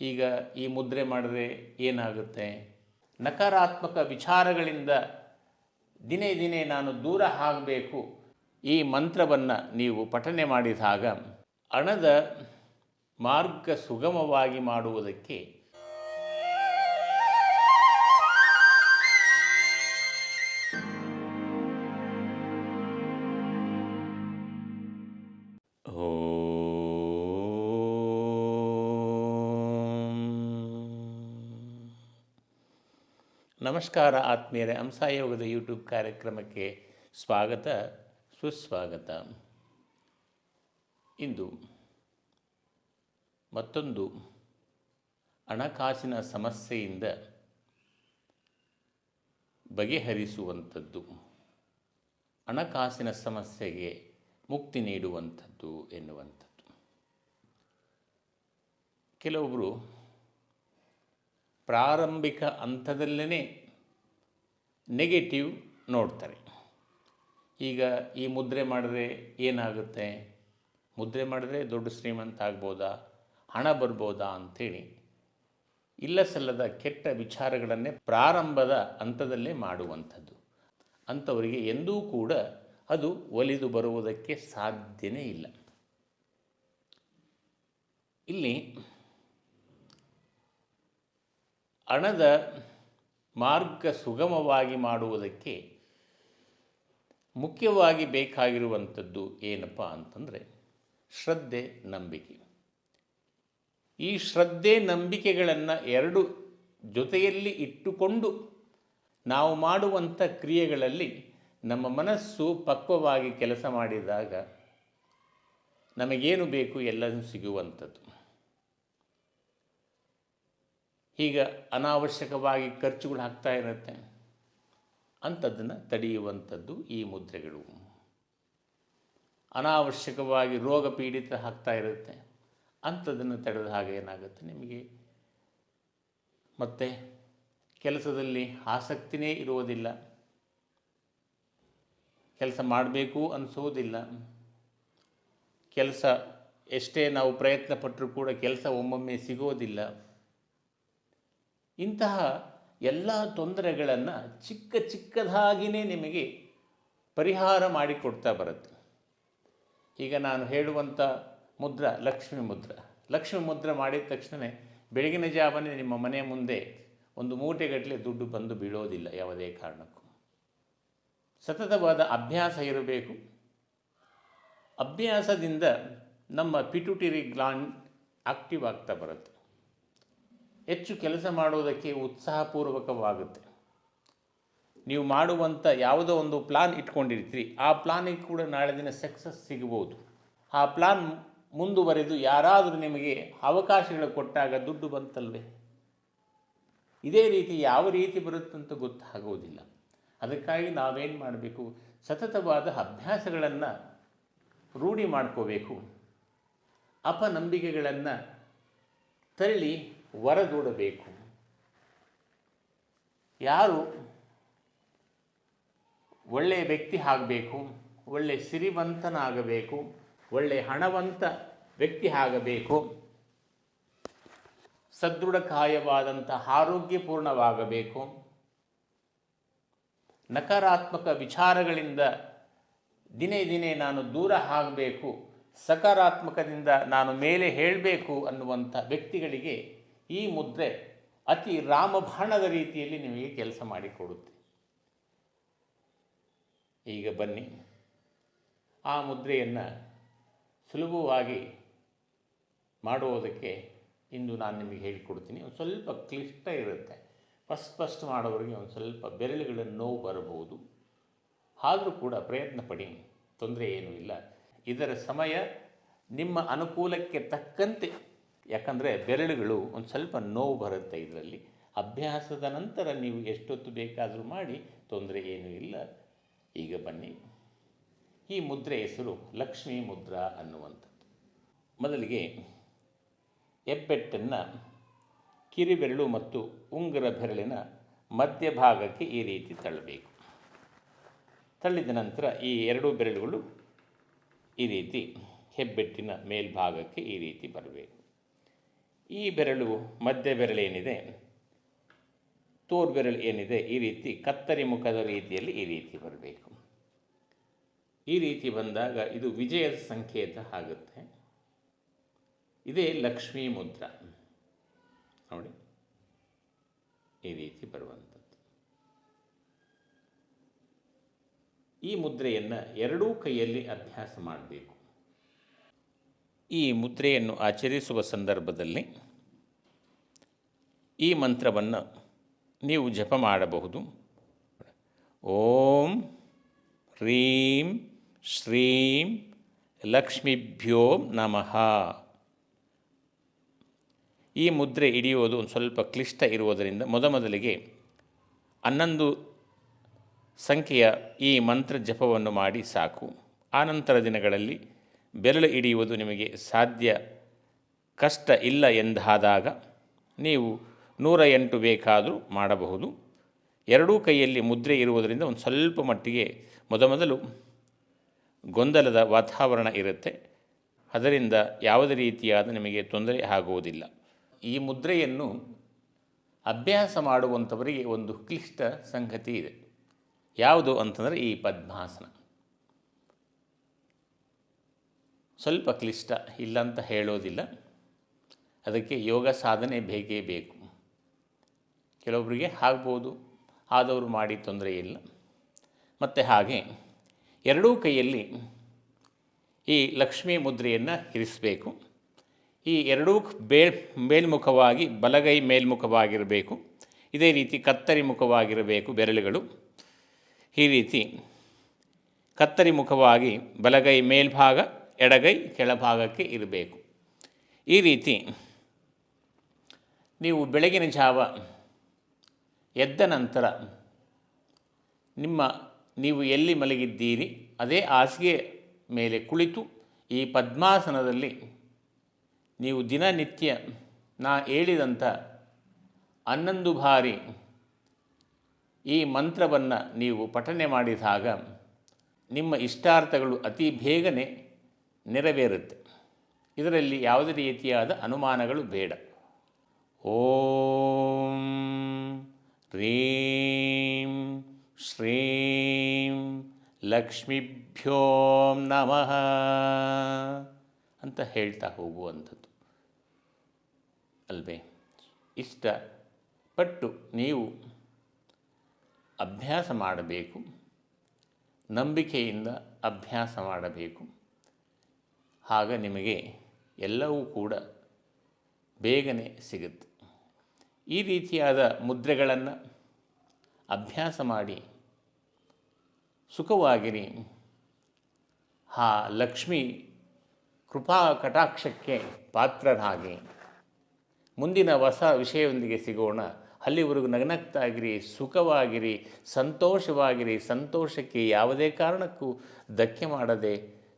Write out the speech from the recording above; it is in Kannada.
ಈಗ ಈ ಮುದ್ರೆ ಮಾಡಿದ್ರೆ ಏನಾಗುತ್ತೆ? ನಕಾರಾತ್ಮಕ ವಿಚಾರಗಳಿಂದ ದಿನೇ ದಿನೇ ನಾನು ದೂರ ಆಗಬೇಕು. ಈ ಮಂತ್ರವನ್ನು ನೀವು ಪಠನೆ ಮಾಡಿದಾಗ ಹಣದ ಮಾರ್ಗ ಸುಗಮವಾಗಿ ಮಾಡುವುದಕ್ಕೆ ನಮಸ್ಕಾರ ಆತ್ಮೀಯರೇ, ಹಂಸಾಯೋಗದ ಯೂಟ್ಯೂಬ್ ಕಾರ್ಯಕ್ರಮಕ್ಕೆ ಸ್ವಾಗತ, ಸುಸ್ವಾಗತ. ಇಂದು ಮತ್ತೊಂದು ಹಣಕಾಸಿನ ಸಮಸ್ಯೆಯಿಂದ ಬಗೆಹರಿಸುವಂಥದ್ದು, ಹಣಕಾಸಿನ ಸಮಸ್ಯೆಗೆ ಮುಕ್ತಿ ನೀಡುವಂಥದ್ದು ಎನ್ನುವಂಥದ್ದು. ಕೆಲವೊಬ್ಬರು ಪ್ರಾರಂಭಿಕ ಹಂತದಲ್ಲೇ ನೆಗೆಟಿವ್ ನೋಡ್ತಾರೆ. ಈಗ ಈ ಮುದ್ರೆ ಮಾಡಿದ್ರೆ ಏನಾಗುತ್ತೆ? ಮುದ್ರೆ ಮಾಡಿದ್ರೆ ದೊಡ್ಡ ಶ್ರೀಮಂತ ಆಗ್ಬೋದಾ? ಹಣ ಬರ್ಬೋದಾ ಅಂಥೇಳಿ. ಇಲ್ಲ ಸಲ್ಲದ ಕೆಟ್ಟ ವಿಚಾರಗಳನ್ನೇ ಪ್ರಾರಂಭದ ಹಂತದಲ್ಲೇ ಮಾಡುವಂಥದ್ದು. ಅಂಥವರಿಗೆ ಎಂದೂ ಕೂಡ ಅದು ಒಲಿದು ಬರುವುದಕ್ಕೆ ಸಾಧ್ಯನೇ ಇಲ್ಲ. ಇಲ್ಲಿ ಹಣದ ಮಾರ್ಗ ಸುಗಮವಾಗಿ ಮಾಡುವುದಕ್ಕೆ ಮುಖ್ಯವಾಗಿ ಬೇಕಾಗಿರುವಂಥದ್ದು ಏನಪ್ಪ ಅಂತಂದರೆ ಶ್ರದ್ಧೆ, ನಂಬಿಕೆ. ಈ ಶ್ರದ್ಧೆ, ನಂಬಿಕೆಗಳನ್ನು ಎರಡು ಜೊತೆಯಲ್ಲಿ ಇಟ್ಟುಕೊಂಡು ನಾವು ಮಾಡುವಂಥ ಕ್ರಿಯೆಗಳಲ್ಲಿ ನಮ್ಮ ಮನಸ್ಸು ಪಕ್ವವಾಗಿ ಕೆಲಸ ಮಾಡಿದಾಗ ನಮಗೇನು ಬೇಕು? ಎಲ್ಲವೂ ಸಿಗುವಂಥದ್ದು. ಈಗ ಅನಾವಶ್ಯಕವಾಗಿ ಖರ್ಚುಗಳು ಹಾಕ್ತಾ ಇರುತ್ತೆ ಅಂಥದ್ದನ್ನು ತಡೆಯುವಂಥದ್ದು ಈ ಮುದ್ರೆಗಳು. ಅನಾವಶ್ಯಕವಾಗಿ ರೋಗ ಪೀಡಿತ ಆಗ್ತಾ ಇರುತ್ತೆ ಅಂಥದ್ದನ್ನು ತಡೆದ ಹಾಗೆ ಏನಾಗುತ್ತೆ ನಿಮಗೆ? ಮತ್ತು ಕೆಲಸದಲ್ಲಿ ಆಸಕ್ತಿನೇ ಇರುವುದಿಲ್ಲ. ಕೆಲಸ ಮಾಡಬೇಕು ಅನಿಸೋದಿಲ್ಲ ಕೆಲಸ ಎಷ್ಟೇ ನಾವು ಪ್ರಯತ್ನ ಪಟ್ಟರೂ ಕೂಡ ಕೆಲಸ ಒಮ್ಮೊಮ್ಮೆ ಸಿಗೋದಿಲ್ಲ. ಇಂತಹ ಎಲ್ಲ ತೊಂದರೆಗಳನ್ನು ಚಿಕ್ಕ ಚಿಕ್ಕದಾಗಿಯೇ ನಿಮಗೆ ಪರಿಹಾರ ಮಾಡಿಕೊಡ್ತಾ ಬರುತ್ತೆ. ಈಗ ನಾನು ಹೇಳುವಂಥ ಮುದ್ರ ಲಕ್ಷ್ಮಿ ಮುದ್ರ. ಲಕ್ಷ್ಮಿ ಮುದ್ರ ಮಾಡಿದ ತಕ್ಷಣ ಬೆಳಗಿನ ಜಾವನೇ ನಿಮ್ಮ ಮನೆ ಮುಂದೆ ಒಂದು ಮೂಟೆಗಟ್ಟಲೆ ದುಡ್ಡು ಬಂದು ಬೀಳೋದಿಲ್ಲ ಯಾವುದೇ ಕಾರಣಕ್ಕೂ. ಸತತವಾದ ಅಭ್ಯಾಸ ಇರಬೇಕು. ಅಭ್ಯಾಸದಿಂದ ನಮ್ಮ ಪಿಟುಟಿರಿ ಗ್ಲಾಂಡ್ ಆಕ್ಟಿವ್ ಆಗ್ತಾ ಬರುತ್ತೆ. ಹೆಚ್ಚು ಕೆಲಸ ಮಾಡುವುದಕ್ಕೆ ಉತ್ಸಾಹಪೂರ್ವಕವಾಗುತ್ತೆ. ನೀವು ಮಾಡುವಂಥ ಯಾವುದೋ ಒಂದು ಪ್ಲಾನ್ ಇಟ್ಕೊಂಡಿರ್ತೀರಿ, ಆ ಪ್ಲಾನಿಗೆ ಕೂಡ ನಾಳೆ ದಿನ ಸಕ್ಸಸ್ ಸಿಗ್ಬೋದು. ಆ ಪ್ಲಾನ್ ಮುಂದುವರೆದು ಯಾರಾದರೂ ನಿಮಗೆ ಅವಕಾಶಗಳು ಕೊಟ್ಟಾಗ ದುಡ್ಡು ಬಂತಲ್ವೇ? ಇದೇ ರೀತಿ ಯಾವ ರೀತಿ ಬರುತ್ತಂತ ಗೊತ್ತಾಗೋದಿಲ್ಲ. ಅದಕ್ಕಾಗಿ ನಾವೇನು ಮಾಡಬೇಕು? ಸತತವಾದ ಅಭ್ಯಾಸಗಳನ್ನು ರೂಢಿ ಮಾಡ್ಕೋಬೇಕು. ಅಪನಂಬಿಕೆಗಳನ್ನು ತಳ್ಳಿ ಹೊರದೂಡಬೇಕು ಯಾರು ಒಳ್ಳೆಯ ವ್ಯಕ್ತಿ ಆಗಬೇಕು ಒಳ್ಳೆಯ ಸಿರಿವಂತನಾಗಬೇಕು ಒಳ್ಳೆಯ ಹಣವಂತ ವ್ಯಕ್ತಿ ಆಗಬೇಕು, ಸದೃಢಕಾಯವಾದಂಥ ಆರೋಗ್ಯಪೂರ್ಣವಾಗಬೇಕು, ನಕಾರಾತ್ಮಕ ವಿಚಾರಗಳಿಂದ ದಿನೇ ದಿನೇ ನಾನು ದೂರ ಆಗಬೇಕು, ಸಕಾರಾತ್ಮಕದಿಂದ ನಾನು ಮೇಲೆ ಹೇಳಬೇಕು ಅನ್ನುವಂಥ ವ್ಯಕ್ತಿಗಳಿಗೆ ಈ ಮುದ್ರೆ ಅತಿ ರಾಮಬಾಣದ ರೀತಿಯಲ್ಲಿ ನಿಮಗೆ ಕೆಲಸ ಮಾಡಿಕೊಡುತ್ತೆ ಈಗ ಬನ್ನಿ. ಆ ಮುದ್ರೆಯನ್ನು ಸುಲಭವಾಗಿ ಮಾಡುವುದಕ್ಕೆ ಇಂದು ನಾನು ನಿಮಗೆ ಹೇಳಿಕೊಡ್ತೀನಿ. ಒಂದು ಸ್ವಲ್ಪ ಕ್ಲಿಷ್ಟ ಇರುತ್ತೆ. ಫಸ್ಟ್ ಫಸ್ಟ್ ಮಾಡೋರಿಗೆ ಒಂದು ಸ್ವಲ್ಪ ಬೆರಳುಗಳ ನೋವು ಬರಬಹುದು. ಆದರೂ ಕೂಡ ಪ್ರಯತ್ನ ಪಡಿ, ತೊಂದರೆ ಏನೂ ಇಲ್ಲ. ಇದರ ಸಮಯ ನಿಮ್ಮ ಅನುಕೂಲಕ್ಕೆ ತಕ್ಕಂತೆ ಯಾಕಂದರೆ ಬೆರಳುಗಳು ಒಂದು ಸ್ವಲ್ಪ ನೋವು ಬರುತ್ತೆ ಇದರಲ್ಲಿ. ಅಭ್ಯಾಸದ ನಂತರ ನೀವು ಎಷ್ಟೊತ್ತು ಬೇಕಾದರೂ ಮಾಡಿ, ತೊಂದರೆ ಏನೂ ಇಲ್ಲ. ಈಗ ಬನ್ನಿ. ಈ ಮುದ್ರೆ ಹೆಸರು ಲಕ್ಷ್ಮೀ ಮುದ್ರಾ ಅನ್ನುವಂಥದ್ದು. ಮೊದಲಿಗೆ ಹೆಬ್ಬೆಟ್ಟನ್ನು ಕಿರಿಬೆರಳು ಮತ್ತು ಉಂಗುರ ಬೆರಳಿನ ಮಧ್ಯಭಾಗಕ್ಕೆ ಈ ರೀತಿ ತಳ್ಳಬೇಕು. ತಳ್ಳಿದ ನಂತರ ಈ ಎರಡೂ ಬೆರಳುಗಳು ಈ ರೀತಿ ಹೆಬ್ಬೆಟ್ಟಿನ ಮೇಲ್ಭಾಗಕ್ಕೆ ಈ ರೀತಿ ಬರಬೇಕು. ಈ ಬೆರಳು ಮಧ್ಯ ಬೆರಳೇನಿದೆ ತೋರ್ ಬೆರಳು ಏನಿದೆ? ಈ ರೀತಿ ಕತ್ತರಿ ಮುಖದ ರೀತಿಯಲ್ಲಿ ಈ ರೀತಿ ಬರಬೇಕು. ಈ ರೀತಿ ಬಂದಾಗ ಇದು ವಿಜಯದ ಸಂಕೇತ ಆಗುತ್ತೆ. ಇದೇ ಲಕ್ಷ್ಮೀ ಮುದ್ರ. ನೋಡಿ. ಈ ರೀತಿ ಬರುವಂಥದ್ದು. ಈ ಮುದ್ರೆಯನ್ನು ಎರಡೂ ಕೈಯಲ್ಲಿ ಅಭ್ಯಾಸ ಮಾಡಬೇಕು. ಈ ಮುದ್ರೆಯನ್ನು ಆಚರಿಸುವ ಸಂದರ್ಭದಲ್ಲಿ ಈ ಮಂತ್ರವನ್ನು ನೀವು ಜಪ ಮಾಡಬಹುದು. ಓಂ ಹ್ರೀಂ ಶ್ರೀಂ ಲಕ್ಷ್ಮೀಭ್ಯೋ ನಮಃ. ಈ ಮುದ್ರೆ ಹಿಡಿಯುವುದು ಒಂದು ಸ್ವಲ್ಪ ಕ್ಲಿಷ್ಟ ಇರುವುದರಿಂದ ಮೊದಮೊದಲಿಗೆ ಹನ್ನೊಂದು ಸಂಖ್ಯೆಯ ಈ ಮಂತ್ರ ಜಪವನ್ನು ಮಾಡಿ ಸಾಕು. ಆನಂತರ ದಿನಗಳಲ್ಲಿ ಬೆರಳು ಹಿಡಿಯುವುದು ನಿಮಗೆ ಸಾಧ್ಯ ಕಷ್ಟ ಇಲ್ಲ ಎಂದಾದಾಗ ನೀವು ನೂರ ಎಂಟು ಬೇಕಾದರೂ ಮಾಡಬಹುದು. ಎರಡೂ ಕೈಯಲ್ಲಿ ಮುದ್ರೆ ಇರುವುದರಿಂದ ಒಂದು ಸ್ವಲ್ಪ ಮಟ್ಟಿಗೆ ಮೊದಮೊದಲು ಗೊಂದಲದ ವಾತಾವರಣ ಇರುತ್ತೆ. ಅದರಿಂದ ಯಾವುದೇ ರೀತಿಯಾದ ನಿಮಗೆ ತೊಂದರೆ ಆಗುವುದಿಲ್ಲ. ಈ ಮುದ್ರೆಯನ್ನು ಅಭ್ಯಾಸ ಮಾಡುವಂಥವರಿಗೆ ಒಂದು ಕ್ಲಿಷ್ಟ ಸಂಗತಿ ಇದೆ. ಯಾವುದು ಅಂತಂದರೆ ಈ ಪದ್ಮಾಸನ. ಸ್ವಲ್ಪ ಕ್ಲಿಷ್ಟ ಇಲ್ಲ ಅಂತ ಹೇಳೋದಿಲ್ಲ. ಅದಕ್ಕೆ ಯೋಗ ಸಾಧನೆ ಬೇಕೇ ಬೇಕು. ಕೆಲವೊಬ್ಬರಿಗೆ ಆಗ್ಬೋದು, ಆದವರು ಮಾಡಿ ತೊಂದರೆ ಇಲ್ಲ. ಮತ್ತು ಹಾಗೆ ಎರಡೂ ಕೈಯಲ್ಲಿ ಈ ಲಕ್ಷ್ಮೀ ಮುದ್ರೆಯನ್ನು ಇರಿಸಬೇಕು. ಈ ಎರಡೂ ಬೇಳ್, ಮೇಲ್ಮುಖವಾಗಿ, ಬಲಗೈ ಮೇಲ್ಮುಖವಾಗಿರಬೇಕು. ಇದೇ ರೀತಿ ಕತ್ತರಿ ಮುಖವಾಗಿರಬೇಕು ಬೆರಳುಗಳು. ಈ ರೀತಿ ಕತ್ತರಿ ಮುಖವಾಗಿ ಬಲಗೈ ಮೇಲ್ಭಾಗ ಎಡಗೈ ಕೆಳಭಾಗಕ್ಕೆ ಇರಬೇಕು. ಈ ರೀತಿ ನೀವು ಬೆಳಗಿನ ಜಾವ ಎದ್ದ ನಂತರ ನಿಮ್ಮ ನೀವು ಎಲ್ಲಿ ಮಲಗಿದ್ದೀರಿ ಅದೇ ಹಾಸಿಗೆ ಮೇಲೆ ಕುಳಿತು ಈ ಪದ್ಮಾಸನದಲ್ಲಿ ನೀವು ದಿನನಿತ್ಯ ನಾ ಹೇಳಿದಂಥ ಹನ್ನೊಂದು ಬಾರಿ ಈ ಮಂತ್ರವನ್ನು ನೀವು ಪಠನೆ ಮಾಡಿದಾಗ ನಿಮ್ಮ ಇಷ್ಟಾರ್ಥಗಳು ಅತಿ ಬೇಗನೆ ನೆರವೇರುತ್ತೆ. ಇದರಲ್ಲಿ ಯಾವುದೇ ರೀತಿಯಾದ ಅನುಮಾನಗಳು ಬೇಡ. ಓಂ ರೀಂ ಶ್ರೀಂ ಲಕ್ಷ್ಮೀಭ್ಯೋಂ ನಮಃ ಅಂತ ಹೇಳ್ತಾ ಹೋಗುವಂಥದ್ದು. ಅಲ್ವೇ? ಇಷ್ಟಪಟ್ಟು ನೀವು ಅಭ್ಯಾಸ ಮಾಡಬೇಕು, ನಂಬಿಕೆಯಿಂದ ಅಭ್ಯಾಸ ಮಾಡಬೇಕು. ಆಗ ನಿಮಗೆ ಎಲ್ಲವೂ ಕೂಡ ಬೇಗನೆ ಸಿಗುತ್ತೆ. ಈ ರೀತಿಯಾದ ಮುದ್ರೆಗಳನ್ನು ಅಭ್ಯಾಸ ಮಾಡಿ ಸುಖವಾಗಿರಿ. ಆ ಲಕ್ಷ್ಮಿ ಕೃಪಾ ಕಟಾಕ್ಷಕ್ಕೆ ಪಾತ್ರರಾಗಿ. ಮುಂದಿನ ಹೊಸ ವಿಷಯದೊಂದಿಗೆ ಸಿಗೋಣ. ಅಲ್ಲಿವರೆಗೂ ನಗನಗ್ತಾಗಿರಿ, ಸುಖವಾಗಿರಿ, ಸಂತೋಷವಾಗಿರಿ. ಸಂತೋಷಕ್ಕೆ ಯಾವುದೇ ಕಾರಣಕ್ಕೂ ಧಕ್ಕೆ ಮಾಡದೆ